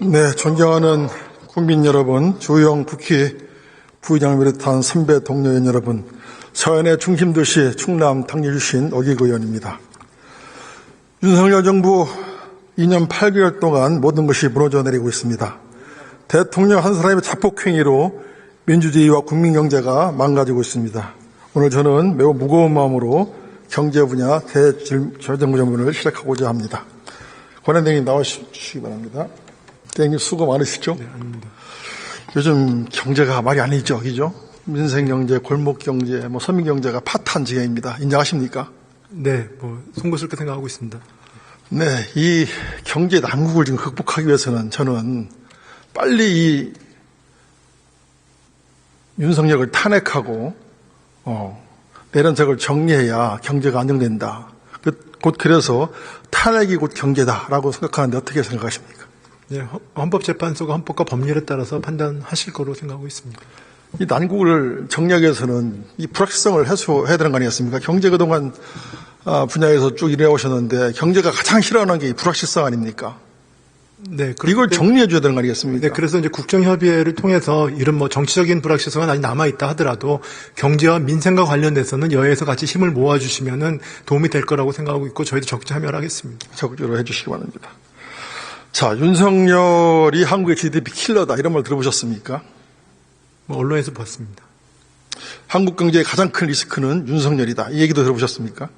네, 존경하는 국민 여러분, 조영 국회 부의장을 비롯한 선배 동료연 여러분, 서현의 중심도시 충남 당뇨주신 오기구 의원입니다. 윤석열 정부 2년 8개월 동안 모든 것이 무너져 내리고 있습니다. 대통령 한 사람의 자폭행위로 민주주의와 국민경제가 망가지고 있습니다. 오늘 저는 매우 무거운 마음으로 경제 분야 대정부전문을 시작하고자 합니다. 권한대행님 나와주시기 바랍니다. 대행님 수고 많으시죠? 네, 아닙니다. 요즘 경제가 말이 아니죠, 그죠? 민생 경제, 골목 경제, 뭐 서민 경제가 파탄 지경입니다. 인정하십니까? 네, 뭐 송구스럽게 생각하고 있습니다. 네, 이 경제 난국을 지금 극복하기 위해서는 저는 빨리 이 윤석열을 탄핵하고 어, 내란적을 정리해야 경제가 안정된다. 그- 곧 그래서 탄핵이 곧 경제다라고 생각하는데 어떻게 생각하십니까? 네, 헌- 헌법재판소가 헌법과 법률에 따라서 판단하실 거로 생각하고 있습니다. 이 난국을 정리하기 위해서는 이 불확실성을 해소해야 되는 거 아니겠습니까? 경제 그동안 아, 분야에서 쭉 일해오셨는데 경제가 가장 싫어하는 게이 불확실성 아닙니까? 네, 그렇기 이걸 때문에- 정리해 줘야 되는 거 아니겠습니까? 네, 그래서 이제 국정협의회를 통해서 이런 뭐 정치적인 불확실성은 아직 남아 있다 하더라도 경제와 민생과 관련돼서는 여야에서 같이 힘을 모아 주시면은 도움이 될 거라고 생각하고 있고 저희도 적극 참여를 하겠습니다. 적극적으로 해 주시기 바랍니다. 자, 윤석열이 한국의 GDP 킬러다 이런 말 들어보셨습니까? 뭐 언론에서 봤습니다. 한국 경제의 가장 큰 리스크는 윤석열이다. 이 얘기도 들어보셨습니까?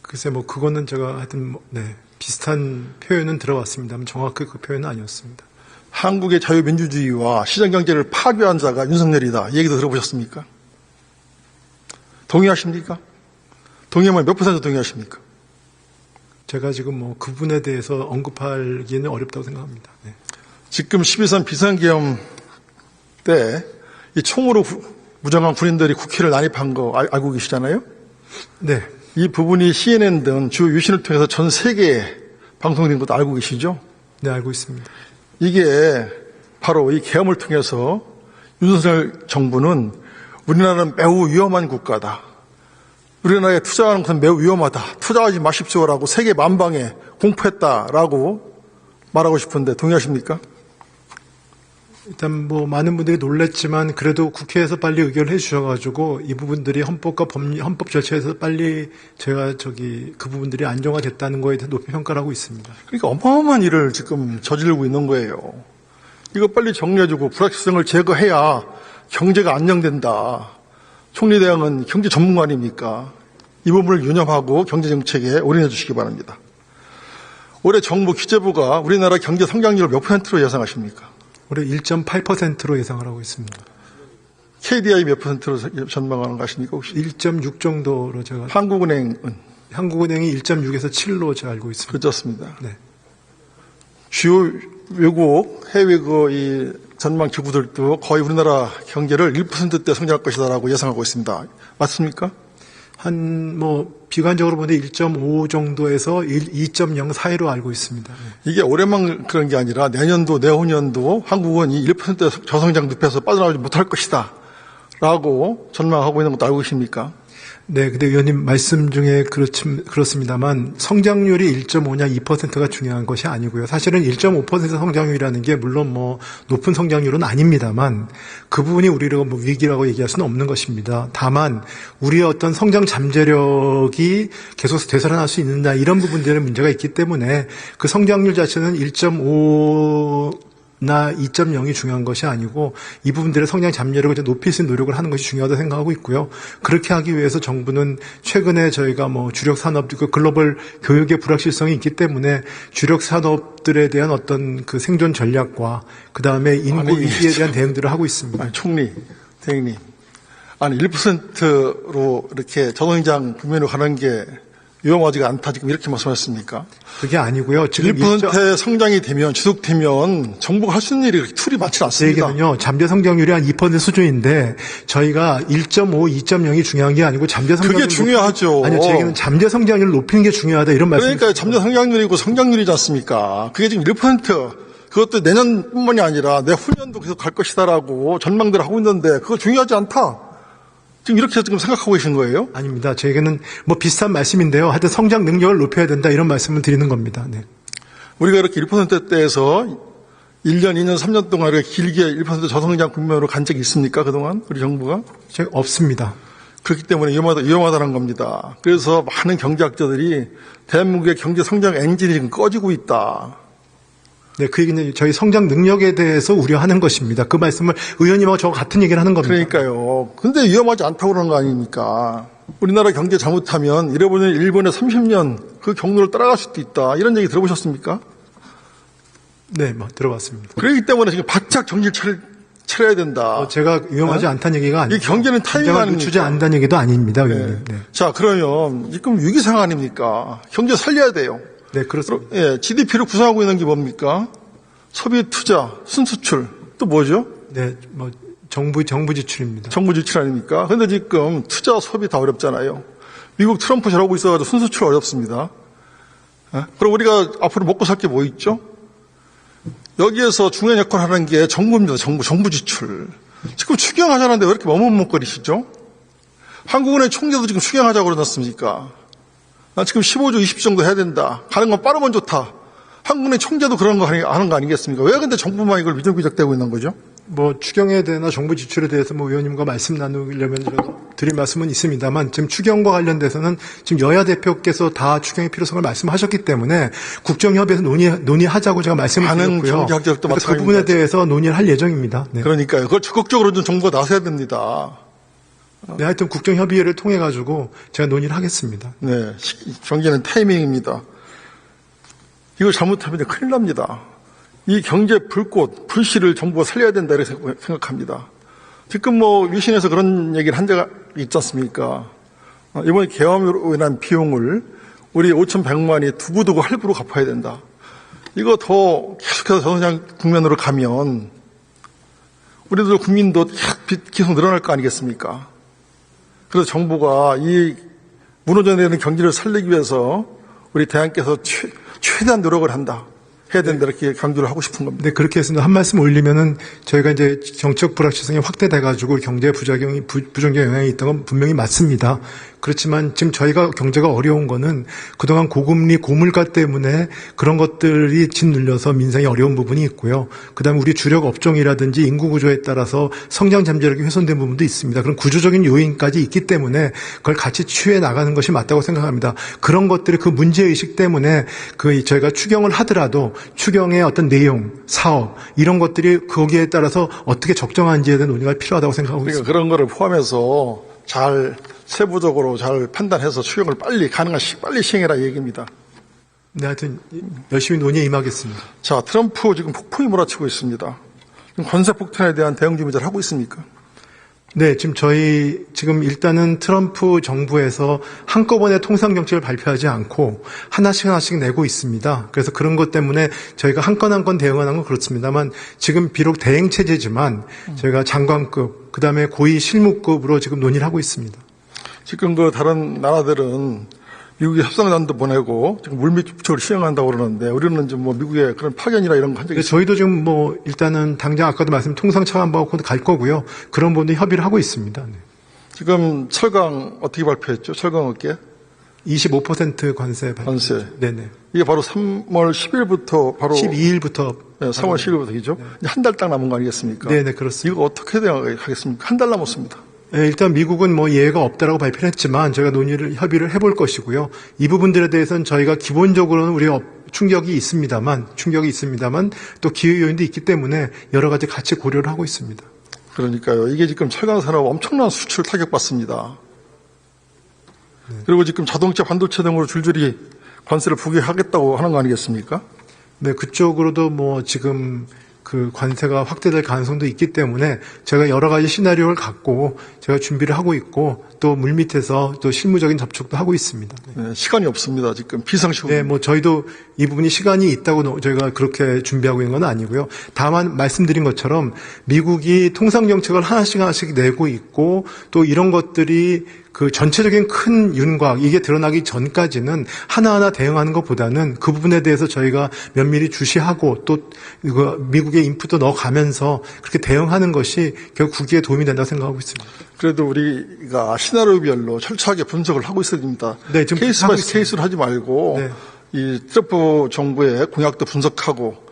글쎄 뭐 그거는 제가 하여튼 뭐, 네, 비슷한 표현은 들어왔습니다만 정확히 그 표현은 아니었습니다. 한국의 자유민주주의와 시장경제를 파괴한 자가 윤석열이다. 이 얘기도 들어보셨습니까? 동의하십니까? 동의하면 몇 퍼센트 동의하십니까? 제가 지금 뭐 그분에 대해서 언급하기는 어렵다고 생각합니다. 네. 지금 12선 비상계엄 때 이 총으로 구- 무장한 군인들이 국회를 난입한 거 알- 알고 계시잖아요? 네. 이 부분이 CNN 등 주 유신을 통해서 전 세계에 방송된 것도 알고 계시죠? 네, 알고 있습니다. 이게 바로 이 계엄을 통해서 윤석열 정부는 우리나라는 매우 위험한 국가다. 우리나라에 투자하는 것은 매우 위험하다. 투자하지 마십시오라고 세계 만방에 공포했다라고 말하고 싶은데 동의하십니까? 일단 뭐 많은 분들이 놀랬지만 그래도 국회에서 빨리 의결을 해주셔가지고 이 부분들이 헌법과 법리, 헌법 절차에서 빨리 제가 저기 그 부분들이 안정화됐다는 거에 대해 높이 평가를 하고 있습니다. 그러니까 어마어마한 일을 지금 저지르고 있는 거예요. 이거 빨리 정리해주고 불확실성을 제거해야 경제가 안정된다. 총리 대행은 경제 전문가 아닙니까? 이 부분을 유념하고 경제 정책에 올인해 주시기 바랍니다. 올해 정부 기재부가 우리나라 경제 성장률을 몇 퍼센트로 예상하십니까? 올해 1.8%로 예상을 하고 있습니다. KDI 몇 퍼센트로 전망하는 것입니까? 혹시 1.6 정도로 제가 한국은행은 한국은행이 1.6에서 7로 제가 알고 있습니다. 그렇습니다. 네. 주요 외국 해외 그 이 전망 기구들도 거의 우리나라 경제를 1%대 성장할 것이다라고 예상하고 있습니다. 맞습니까? 한 뭐 비관적으로 보는데 1.5 정도에서 2.0 사이로 알고 있습니다. 네. 이게 올해만 그런 게 아니라 내년도 내후년도 한국은 이 1% 저성장 늪에서 빠져나오지 못할 것이다. 라고 전망하고 있는 것도 알고 계십니까? 네, 근데 의원님 말씀 중에 그렇지, 그렇습니다만 성장률이 1.5냐 2%가 중요한 것이 아니고요. 사실은 1.5% 성장률이라는 게 물론 뭐 높은 성장률은 아닙니다만 그 부분이 우리를 뭐 위기라고 얘기할 수는 없는 것입니다. 다만 우리의 어떤 성장 잠재력이 계속 되살아날 수 있느냐 이런 부분들의 문제가 있기 때문에 그 성장률 자체는 1.5 나 2.0이 중요한 것이 아니고 이 부분들의 성장 잠재력을 좀 높일 수 있는 노력을 하는 것이 중요하다고 생각하고 있고요. 그렇게 하기 위해서 정부는 최근에 저희가 뭐 주력 산업, 그 글로벌 교육의 불확실성이 있기 때문에 주력 산업들에 대한 어떤 그 생존 전략과 그 다음에 인구 위기에 대한 대응들을 하고 있습니다. 아니, 총리, 대행님. 아니, 1%로 이렇게 저성장 국면으로 가는 게 위험하지가 않다. 지금 이렇게 말씀하셨습니까? 그게 아니고요. 지금 1%의 성장이 되면, 지속되면 정부가 할 수 있는 일이 툴이 많지 제 않습니다. 얘기는요, 잠재 성장률이 한 2% 수준인데, 저희가 1.5, 2.0이 중요한 게 아니고, 잠재 성장률. 그게 중요하죠. 아니요, 제 얘기는 잠재 성장률을 높이는 게 중요하다, 이런 말씀. 그러니까 잠재 성장률이고 성장률이지 않습니까? 그게 지금 1% 그것도 내년뿐만이 아니라 내 후년도 계속 갈 것이다라고 전망들을 하고 있는데 그거 중요하지 않다. 지금 이렇게 지금 생각하고 계신 거예요? 아닙니다. 저에게는 뭐 비슷한 말씀인데요. 하여튼 성장 능력을 높여야 된다, 이런 말씀을 드리는 겁니다. 네. 우리가 이렇게 1%대에서 1년, 2년, 3년 동안 이렇게 길게 1% 저성장 국면으로 간 적이 있습니까? 그동안 우리 정부가? 제가 없습니다. 그렇기 때문에 위험하다, 위험하다는 겁니다. 그래서 많은 경제학자들이 대한민국의 경제 성장 엔진이 지금 꺼지고 있다. 네, 그 얘기는 저희 성장 능력에 대해서 우려하는 것입니다. 그 말씀을 의원님하고 저 같은 얘기를 하는 겁니다. 그러니까요. 근데 위험하지 않다고 그러는 거 아닙니까? 우리나라 경제 잘못하면 잃어버린 일본의 30년 그 경로를 따라갈 수도 있다. 이런 얘기 들어보셨습니까? 네, 뭐 들어봤습니다. 그렇기 때문에 지금 바짝 정신 차려, 차려야 된다. 어, 제가 위험하지 않다는 얘기가 아니고 이 경제는 타이밍 경제가 아닙니까? 늦추지 않는다는 얘기도 아닙니다, 의원님. 네, 자, 그러면 지금 위기상 황 아닙니까? 경제 살려야 돼요. 네 그렇습니다. 예, GDP를 구성하고 있는 게 뭡니까? 소비, 투자, 순수출, 또 뭐죠? 네, 뭐 정부 정부 지출입니다. 정부 지출 아닙니까? 근데 지금 투자, 소비 다 어렵잖아요. 미국 트럼프 잘하고 있어가지고 순수출 어렵습니다. 예? 그럼 우리가 앞으로 먹고 살 게 뭐 있죠? 여기에서 중요한 역할을 하는 게 정부입니다. 정부, 정부 지출. 지금 추경하자는데 왜 이렇게 머뭇머뭇거리시죠? 한국은행 총재도 지금 추경하자고 그러셨습니까? 나 지금 15조 20 정도 해야 된다. 가는 건 빠르면 좋다. 한국은행 총재도 그런 거 하는 거 아니겠습니까? 왜 근데 정부만 이걸 미적미적대고 있는 거죠? 뭐 추경에 대해서 정부 지출에 대해서 뭐 의원님과 말씀 나누려면 드릴 말씀은 있습니다만 지금 추경과 관련돼서는 지금 여야 대표께서 다 추경의 필요성을 말씀하셨기 때문에 국정협의에서 논의 논의하자고 제가 말씀을 드렸고요. 그. 부분에 대해서 논의를 할 예정입니다. 네. 그러니까요. 그걸 적극적으로 좀 정부가 나서야 됩니다. 네, 하여튼 국정협의회를 통해 가지고 제가 논의를 하겠습니다. 네, 시- 경제는 타이밍입니다. 이걸 잘못하면 큰일 납니다. 이 경제 불꽃, 불씨를 정부가 살려야 된다 이렇게 생각- 생각합니다. 지금 뭐 유신에서 그런 얘기를 한 적이 있지 않습니까? 어, 이번에 계엄으로 인한 비용을 우리 5,100만이 두고두고 할부로 갚아야 된다. 이거 더 계속해서 저성장 국면으로 가면 우리들 국민도 계속 늘어날 거 아니겠습니까? 그래서 정부가 이 무너져 내리는 경제를 살리기 위해서 우리 대한께서 최, 최대한 노력을 한다. 해야 된다. 이렇게 강조를 하고 싶은 겁니다. 네, 그렇게 해서 한 말씀 올리면은 저희가 이제 정책 불확실성이 확대돼 가지고 경제 부작용이, 부, 부정적 영향이 있던 건 분명히 맞습니다. 그렇지만 지금 저희가 경제가 어려운 거는 그동안 고금리, 고물가 때문에 그런 것들이 짓눌려서 민생이 어려운 부분이 있고요. 그 다음에 우리 주력 업종이라든지 인구 구조에 따라서 성장 잠재력이 훼손된 부분도 있습니다. 그런 구조적인 요인까지 있기 때문에 그걸 같이 취해 나가는 것이 맞다고 생각합니다. 그런 것들이 그 문제 의식 때문에 그 저희가 추경을 하더라도 추경의 어떤 내용, 사업, 이런 것들이 거기에 따라서 어떻게 적정한지에 대한 논의가 필요하다고 생각하고 있습니다. 그러니까 그런 거를 포함해서 잘 세부적으로 잘 판단해서 추경을 빨리 가능한 시 빨리 시행해라 이 얘기입니다. 네, 하여튼 열심히 논의에 임하겠습니다. 자, 트럼프 지금 폭풍이 몰아치고 있습니다. 관세 폭탄에 대한 대응 준비 잘 하고 있습니까? 네, 지금 저희 지금 일단은 트럼프 정부에서 한꺼번에 통상 정책을 발표하지 않고 하나씩 하나씩 내고 있습니다. 그래서 그런 것 때문에 저희가 한 건 한 건 대응하는 건 그렇습니다만 지금 비록 대행 체제지만 저희가 장관급 그다음에 고위 실무급으로 지금 논의를 하고 있습니다. 지금 그 다른 나라들은 미국에 협상단도 보내고 지금 물밑 부처를 시행한다고 그러는데 우리는 좀뭐 미국의 그런 파견이나 이런 거 한 적이 저희도 지금 뭐 일단은 당장 아까도 말씀 통상 차관하고 갈 거고요. 그런 부분도 협의를 하고 있습니다. 네. 지금 철강 어떻게 발표했죠? 철강 업계 25% 관세 발표. 관세. 네네. 이게 바로 3월 10일부터 바로 12일부터 3월 10일부터이죠. 한달 딱 남은 거 아니겠습니까? 네네 그렇습니다. 이거 어떻게 대응하겠습니까? 한 달 남았습니다. 네, 일단 미국은 뭐 예외가 없다라고 발표를 했지만 저희가 논의를 협의를 해볼 것이고요. 이 부분들에 대해서는 저희가 기본적으로는 우리 업- 충격이 있습니다만 충격이 있습니다만 또 기회 요인도 있기 때문에 여러 가지 같이 고려를 하고 있습니다. 그러니까요. 이게 지금 철강 산업 엄청난 수출 타격받습니다. 그리고 지금 자동차, 반도체 등으로 줄줄이 관세를 부과하겠다고 하는 거 아니겠습니까? 네, 그쪽으로도 뭐 지금 그 관세가 확대될 가능성도 있기 때문에 제가 여러 가지 시나리오를 갖고 제가 준비를 하고 있고 또 물밑에서 또 실무적인 접촉도 하고 있습니다. 네. 네, 시간이 없습니다. 지금 비상시국. 네, 뭐 저희도 이 부분이 시간이 있다고 노- 저희가 그렇게 준비하고 있는 건 아니고요. 다만 말씀드린 것처럼 미국이 통상 정책을 하나씩 하나씩 내고 있고 또 이런 것들이 그 전체적인 큰 윤곽 이게 드러나기 전까지는 하나하나 대응하는 것보다는 그 부분에 대해서 저희가 면밀히 주시하고 또 미국의 인풋도 넣어가면서 그렇게 대응하는 것이 결국 국익에 도움이 된다고 생각하고 있습니다. 그래도 우리가 시나리오별로 철저하게 분석을 하고 있어야 됩니다. 네, 지금 케이스 바이 있습니다. 케이스를 하지 말고 네. 이 트럼프 정부의 공약도 분석하고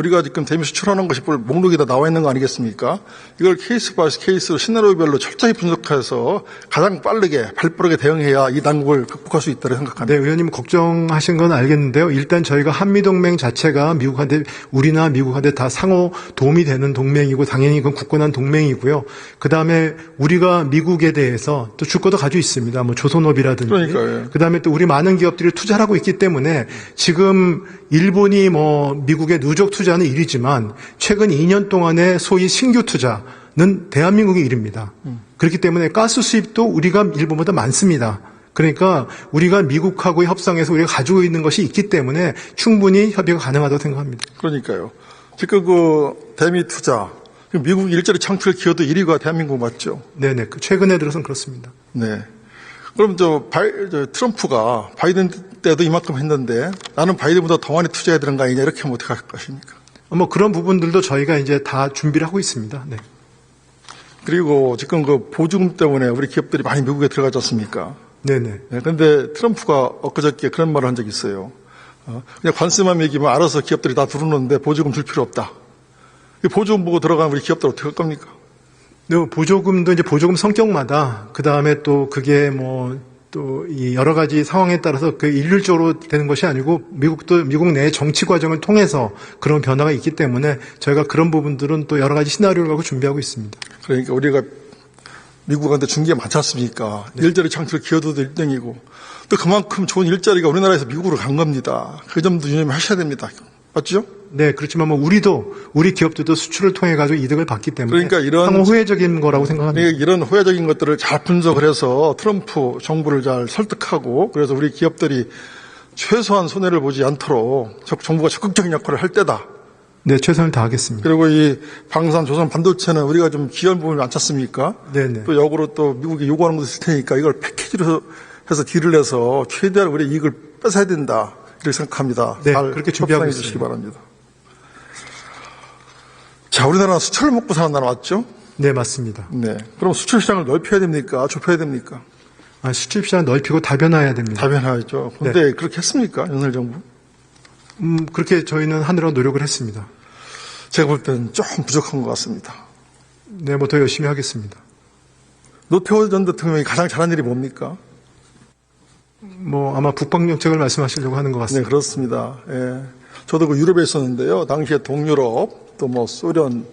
우리가 지금 대미 수출하는 것이 볼 목록에다 나와 있는 거 아니겠습니까? 이걸 케이스 바이 케이스로 시나리오별로 철저히 분석해서 가장 빠르게 발빠르게 대응해야 이 난국을 극복할 수 있다고 생각합니다. 네, 의원님 걱정하신 건 알겠는데요. 일단 저희가 한미동맹 자체가 미국한테, 우리나 미국한테 다 상호 도움이 되는 동맹이고, 당연히 이건 굳건한 동맹이고요. 그 다음에 우리가 미국에 대해서 또줄 것도 가지고 있습니다. 뭐 조선업이라든지. 그러니까요. 예. 그 다음에 또 우리 많은 기업들이 투자를 하고 있기 때문에 지금 일본이 뭐 미국의 누적 투자 는 1위지만 최근 2년 동안의 소위 신규 투자는 대한민국의 1위입니다. 그렇기 때문에 가스 수입도 우리가 일본보다 많습니다. 그러니까 우리가 미국하고의 협상에서 우리가 가지고 있는 것이 있기 때문에 충분히 협의가 가능하다고 생각합니다. 그러니까요. 지금 그 대미 투자, 그 미국 일자리 창출 기여도 1위가 대한민국 맞죠? 네네. 그 최근에 들어서는 그렇습니다. 네. 그럼 저, 바이, 저 트럼프가 바이든 때도 이만큼 했는데 나는 바이든보다 더 많이 투자해야 되는 거 아니냐 이렇게 하면 어떻게 할 것입니까? 뭐 그런 부분들도 저희가 이제 다 준비를 하고 있습니다. 네. 그리고 지금 그 보조금 때문에 우리 기업들이 많이 미국에 들어가지 않습니까? 네네. 네, 근데 트럼프가 엊그저께 그런 말을 한 적이 있어요. 어, 그냥 관세만 매기면 알아서 기업들이 다 들어오는데 보조금 줄 필요 없다. 이 보조금 보고 들어가면 우리 기업들 어떻게 할 겁니까? 네, 보조금도 이제 보조금 성격마다 그 다음에 또 그게 뭐 또이 여러 가지 상황에 따라서 그 일률적으로 되는 것이 아니고 미국도 미국 내 정치 과정을 통해서 그런 변화가 있기 때문에 저희가 그런 부분들은 또 여러 가지 시나리오를 갖고 준비하고 있습니다. 그러니까 우리가 미국한테 준게 많지 않습니까? 일자리 창출 기여도도 1등이고 또 그만큼 좋은 일자리가 우리나라에서 미국으로 간 겁니다. 그 점도 유념하셔야 됩니다. 맞죠? 네, 그렇지만 뭐 우리도 우리 기업들도 수출을 통해 가지고 이득을 받기 때문에 그러니까 이런- 상호 후회적인 거라고 생각합니다. 그러니까 이런 호혜적인 것들을 잘 분석을 해서 트럼프 정부를 잘 설득하고 그래서 우리 기업들이 최소한 손해를 보지 않도록 적- 정부가 적극적인 역할을 할 때다. 네, 최선을 다하겠습니다. 그리고 이 방산 조선 반도체는 우리가 좀 기여한 부분이 많지 않습니까? 네네. 또 역으로 또 미국이 요구하는 것도 있을 테니까 이걸 패키지로 해서 딜을 해서 최대한 우리 이익을 뺏어야 된다. 이렇게 생각합니다. 네, 잘 그렇게 준비하고 있습니다. 주시기 바랍니다. 자, 우리나라는 수출을 먹고 사는 나라 맞죠? 네, 맞습니다. 네. 그럼 수출 시장을 넓혀야 됩니까? 좁혀야 됩니까? 아, 수출 시장 넓히고 다변화해야 됩니다. 답변하죠. 그런데 그렇게 했습니까? 윤석열 정부? 음, 그렇게 저희는 하느라 노력을 했습니다. 제가 볼 때는 조금 부족한 것 같습니다. 네, 뭐 더 열심히 하겠습니다. 노태우 전 대통령이 가장 잘한 일이 뭡니까? 뭐 아마 북방 정책을 말씀하시려고 하는 것 네, 같습니다. 그렇습니다. 예. 저도 그 유럽에 있었는데요. 당시에 동유럽, 또 뭐 소련,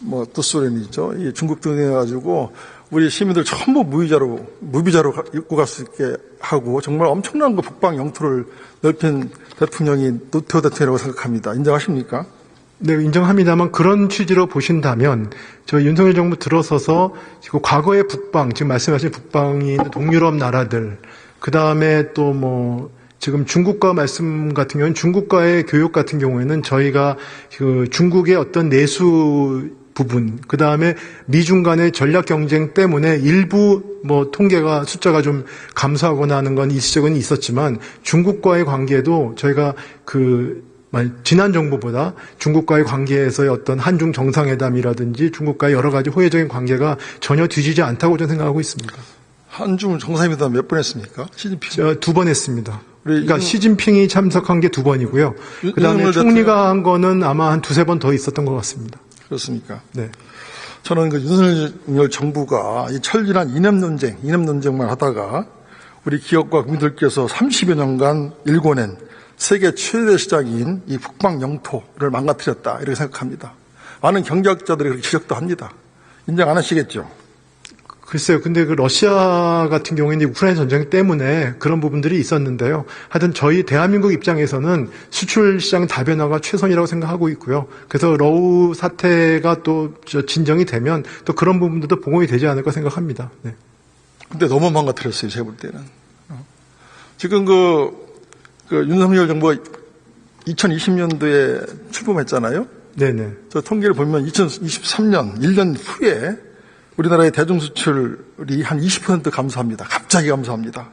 뭐 또 소련이죠. 이 중국 등에 해가지고 우리 시민들 전부 무비자로, 무비자로 가- 입고 갈 수 있게 하고 정말 엄청난 그 북방 영토를 넓힌 대통령이 노태우 대통령이라고 생각합니다. 인정하십니까? 네, 인정합니다만 그런 취지로 보신다면 저희 윤석열 정부 들어서서 지금 과거의 북방, 지금 말씀하신 북방이 동유럽 나라들, 그 다음에 또뭐 지금 중국과 말씀 같은 경우는 중국과의 교육 같은 경우에는 저희가 그 중국의 어떤 내수 부분, 그 다음에 미중 간의 전략 경쟁 때문에 일부 뭐 통계가 숫자가 좀 감소하거나 하는 건 일시적은 있었지만 중국과의 관계도 저희가 그 말- 지난 정부보다 중국과의 관계에서의 어떤 한중 정상회담이라든지 중국과의 여러 가지 호혜적인 관계가 전혀 뒤지지 않다고 저는 생각하고 있습니다. 한중 정상회담 몇 번 했습니까? 시진핑. 두번 했습니다. 그러니까 윤- 시진핑이 참석한 게 두 번이고요. 윤- 그 다음에 윤석열 총리가 한 거는 아마 한 두세 번 더 있었던 것 같습니다. 그렇습니까? 네. 저는 그 윤석열 정부가 이 철저한 이념 논쟁, 이념 논쟁만 하다가 우리 기업과 국민들께서 30여 년간 일궈낸 세계 최대 시장인 이 북방 영토를 망가뜨렸다 이렇게 생각합니다. 많은 경제학자들이 그렇게 지적도 합니다. 인정 안 하시겠죠? 글쎄요. 근데 그 러시아 같은 경우에는 우크라이나 전쟁 때문에 그런 부분들이 있었는데요. 하여튼 저희 대한민국 입장에서는 수출 시장 다변화가 최선이라고 생각하고 있고요. 그래서 러우 사태가 또저 진정이 되면 또 그런 부분들도 보강이 되지 않을까 생각합니다. 네. 근데 너무 망가뜨렸어요, 제가 볼 때는. 어. 지금 그, 그 윤석열 정부가 2020년도에 출범했잖아요. 네네. 저 통계를 보면 2023년 1년 후에 우리나라의 대중 수출이 한 20% 감소합니다. 갑자기 감소합니다.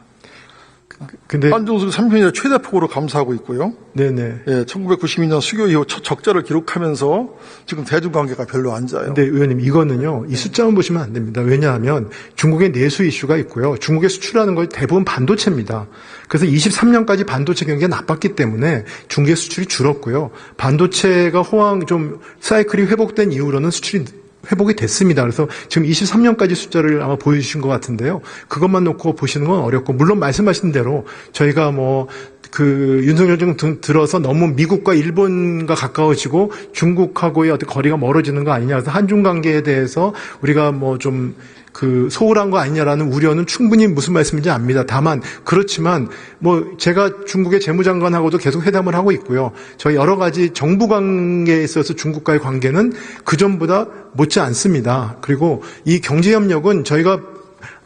근데 한중수 30년에 최대 폭으로 감소하고 있고요. 네네. 예, 1992년 수교 이후 첫 적자를 기록하면서 지금 대중관계가 별로 안 좋아요. 근데 의원님 이거는요 이 숫자만 보시면 안 됩니다. 왜냐하면 중국의 내수 이슈가 있고요. 중국에 수출하는 걸 대부분 반도체입니다. 그래서 23년까지 반도체 경기가 나빴기 때문에 중국의 수출이 줄었고요. 반도체가 호황 좀 사이클이 회복된 이후로는 수출이 회복이 됐습니다. 그래서 지금 23년까지 숫자를 아마 보여주신 것 같은데요. 그것만 놓고 보시는 건 어렵고 물론 말씀하신 대로 저희가 뭐 그 윤석열 정부 들어서 너무 미국과 일본과 가까워지고 중국하고의 어떤 거리가 멀어지는 거 아니냐. 그래서 한중 관계에 대해서 우리가 뭐좀 그 소홀한 거 아니냐라는 우려는 충분히 무슨 말씀인지 압니다. 다만 그렇지만 뭐 제가 중국의 재무장관하고도 계속 회담을 하고 있고요. 저희 여러 가지 정부 관계에 있어서 중국과의 관계는 그 전보다 못지 않습니다. 그리고 이 경제 협력은 저희가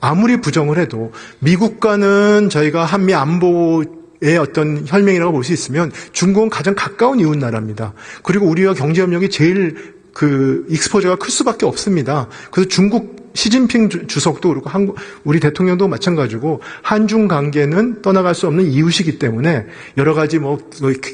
아무리 부정을 해도 미국과는 저희가 한미 안보 의 어떤 혈맹이라고 볼 수 있으면 중국은 가장 가까운 이웃 나라입니다. 그리고 우리와 경제 협력이 제일 그 익스포저가 클 수밖에 없습니다. 그래서 중국 시진핑 주- 주석도 그렇고 한국 우리 대통령도 마찬가지고 한중 관계는 떠나갈 수 없는 이웃이기 때문에 여러 가지 뭐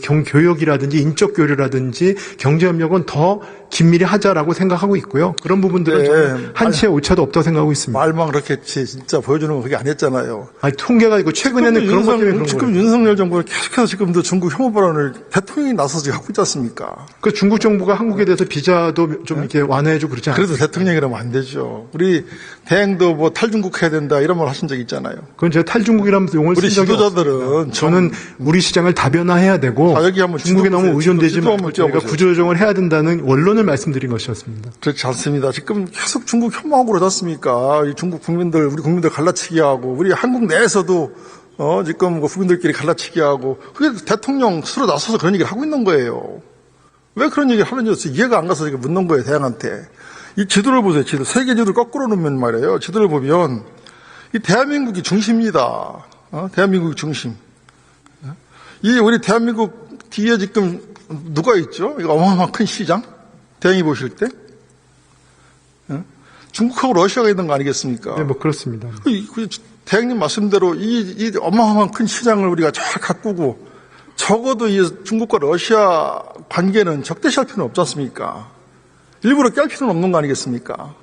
경- 교역이라든지 인적 교류라든지 경제 협력은 더 긴밀히 하자라고 생각하고 있고요. 그런 부분들은 네. 한치의 오차도 없다고 생각하고 있습니다. 말만 그렇겠지 진짜 보여주는 건 그게 아니었잖아요. 아니, 통계가 있고 최근에는 그런 것 때문에 윤석- 그런 지금 거예요. 윤석열 정부는 계속해서 지금도 중국 혐오 발언을 대통령이 나서서 하고 있지 않습니까? 그 중국 정부가 한국에 대해서 비자도 좀 이렇게 완화해주고 그러지 않아요? 그래도 대통령이라면 안 되죠. 우리 대행도 뭐 탈중국 해야 된다 이런 말 하신 적 있잖아요. 그건 제가 용어를 우리 쓴 적이 지도자들은. 저는 우리 시장을 다변화해야 되고 아, 여기 한번 중국에 너무. 의존되지 말고. 구조조정을 해야 된다는 원론을 말씀드린 것이었습니다. 그렇지 않습니다. 지금 계속 중국 혐오하고 그러지 않습니까? 이 중국 국민들, 우리 국민들 갈라치기 하고, 우리 한국 내에서도, 어, 지금 뭐 국민들끼리 갈라치기 하고, 그게 대통령 스스로 나서서 그런 얘기를 하고 있는 거예요. 왜 그런 얘기를 하는지 이해가 안 가서 지금 묻는 거예요, 대항한테. 이 지도를 보세요, 지도. 세계 지도를 거꾸로 놓으면 말이에요. 지도를 보면, 이 대한민국이 중심입니다. 어? 대한민국이 중심. 이 우리 대한민국 뒤에 지금 누가 있죠? 이거 어마어마한 큰 시장? 대행이 보실 때? 어? 중국하고 러시아가 있는 거 아니겠습니까? 네, 뭐 그렇습니다. 그, 그 대행님 말씀대로 이, 이 어마어마한 큰 시장을 우리가 잘 가꾸고 적어도 이 중국과 러시아 관계는 적대시할 필요는 없지 않습니까? 일부러 깰 필요는 없는 거 아니겠습니까?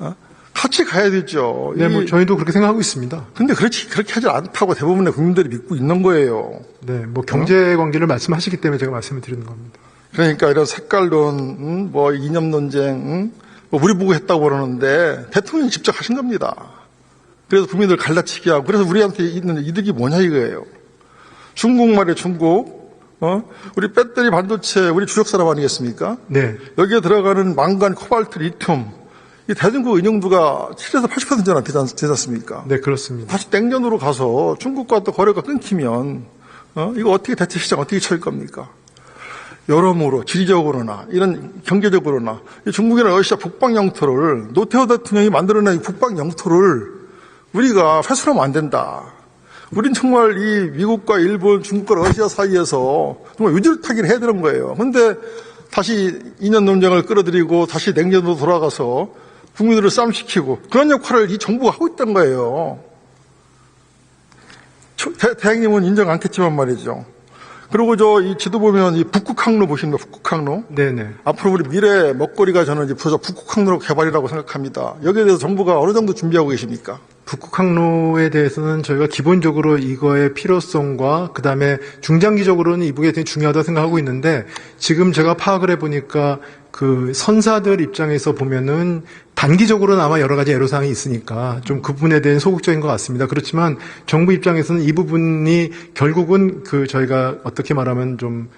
어? 같이 가야 되죠. 네, 뭐 이- 저희도 그렇게 생각하고 있습니다. 근데 그렇지, 그렇게 하지 않다고 대부분의 국민들이 믿고 있는 거예요. 네, 뭐 경제 관계를 말씀하시기 때문에 제가 말씀을 드리는 겁니다. 그러니까 이런 색깔론, 음, 뭐 이념 논쟁, 음, 뭐 우리 보고 했다고 그러는데 대통령이 직접 하신 겁니다. 그래서 국민들 갈라치기 하고 그래서 우리한테 있는 이득이 뭐냐 이거예요. 중국말의 중국, 어? 우리 배터리 반도체 우리 주력 산업 아니겠습니까? 네, 여기에 들어가는 망간, 코발트, 리튬 이 대중국 인용도가 7에서 80%나 되지, 않, 않습니까? 네 그렇습니다. 다시 땡전으로 가서 중국과 또 거래가 끊기면 어? 이거 어떻게 대체 시장 어떻게 처릴 겁니까? 여러모로 지리적으로나 이런 경제적으로나 이 중국이나 러시아 북방 영토를 노태우 대통령이 만들어낸 이 북방 영토를 우리가 훼손하면 안 된다. 우린 정말 이 미국과 일본, 중국과 러시아 사이에서 정말 유질타기를 해야 되는 거예요. 근데 다시 인연 논쟁을 끌어들이고 다시 냉전으로 돌아가서 국민들을 싸움시키고 그런 역할을 이 정부가 하고 있던 거예요. 초- 대, 대행님은 인정 않겠지만 말이죠. 그리고 저 이 지도 보면 이 북극항로 보십니까? 북극항로. 네, 네. 앞으로 우리 미래 먹거리가 저는 이제 부서 북극항로 개발이라고 생각합니다. 여기에 대해서 정부가 어느 정도 준비하고 계십니까? 북극항로에 대해서는 저희가 기본적으로 이거의 필요성과 그 다음에 중장기적으로는 이 부분이 되게 중요하다고 생각하고 있는데 지금 제가 파악을 해보니까 그 선사들 입장에서 보면은 단기적으로는 아마 여러 가지 애로사항이 있으니까 좀 그 부분에 대한 소극적인 것 같습니다. 그렇지만 정부 입장에서는 이 부분이 결국은 그 저희가 어떻게 말하면 좀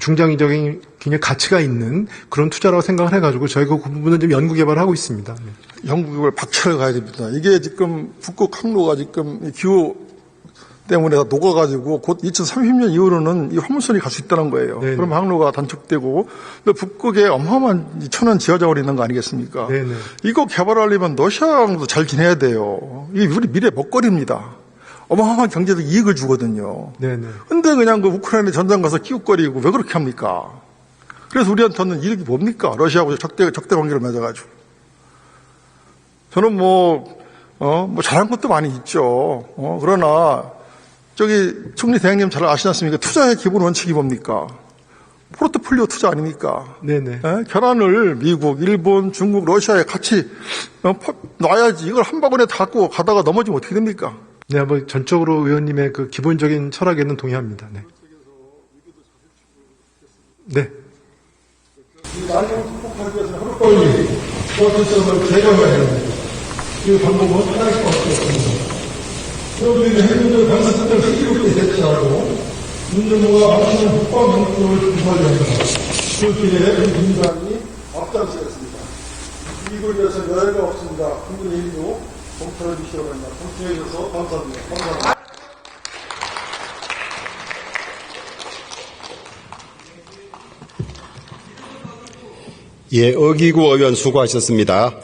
중장기적인 굉장히 가치가 있는 그런 투자라고 생각을 해가지고 저희가 그 부분은 좀 연구 개발을 하고 있습니다. 네. 영국을 박차를 가야 됩니다. 이게 지금 북극 항로가 지금 기후 때문에 다 녹아가지고 곧 2030년 이후로는 이 화물선이 갈 수 있다는 거예요. 네네. 그럼 항로가 단축되고 북극에 어마어마한 이 천연 지하자원이 있는 거 아니겠습니까? 네네. 이거 개발하려면 러시아랑도 잘 지내야 돼요. 이게 우리 미래 먹거리입니다. 어마어마한 경제적 이익을 주거든요. 네네. 근데 그냥 그 우크라이나 전장 가서 끼웃거리고 왜 그렇게 합니까? 그래서 우리한테 얻는 이득이 뭡니까? 러시아하고 적대, 적대 관계를 맺어가지고. 저는 뭐, 어, 뭐 잘한 것도 많이 있죠. 어, 그러나 저기 총리 대행님 잘 아시지 않습니까? 투자의 기본 원칙이 뭡니까? 포르트폴리오 투자 아닙니까? 네네. 예? 결안을 미국, 일본, 중국, 러시아에 같이 어, 퍼- 놔야지 이걸 한 바구니에 다 갖고 가다가 넘어지면 어떻게 됩니까? 네, 뭐 전적으로 의원님의 그 기본적인 철학에는 동의합니다. 네. 네. 나중에 극복하기 위해서는 하루빨리 포르트폴리오를 개정해야 됩니다. 그 방법은 하나밖에 없습니다. 여러분들이 행정적 방식들을 슬기롭게 대처하고 민주노가 맞추는 국방. 그 길에 우리 민주당이 앞장서겠습니다. 이걸 위해서 여유가 없습니다. 국민의 힘도 공천해 주시기 바랍니다. 공천해 주셔서 감사합니다. 감사합니다. 예, 어기구 의원 수고하셨습니다.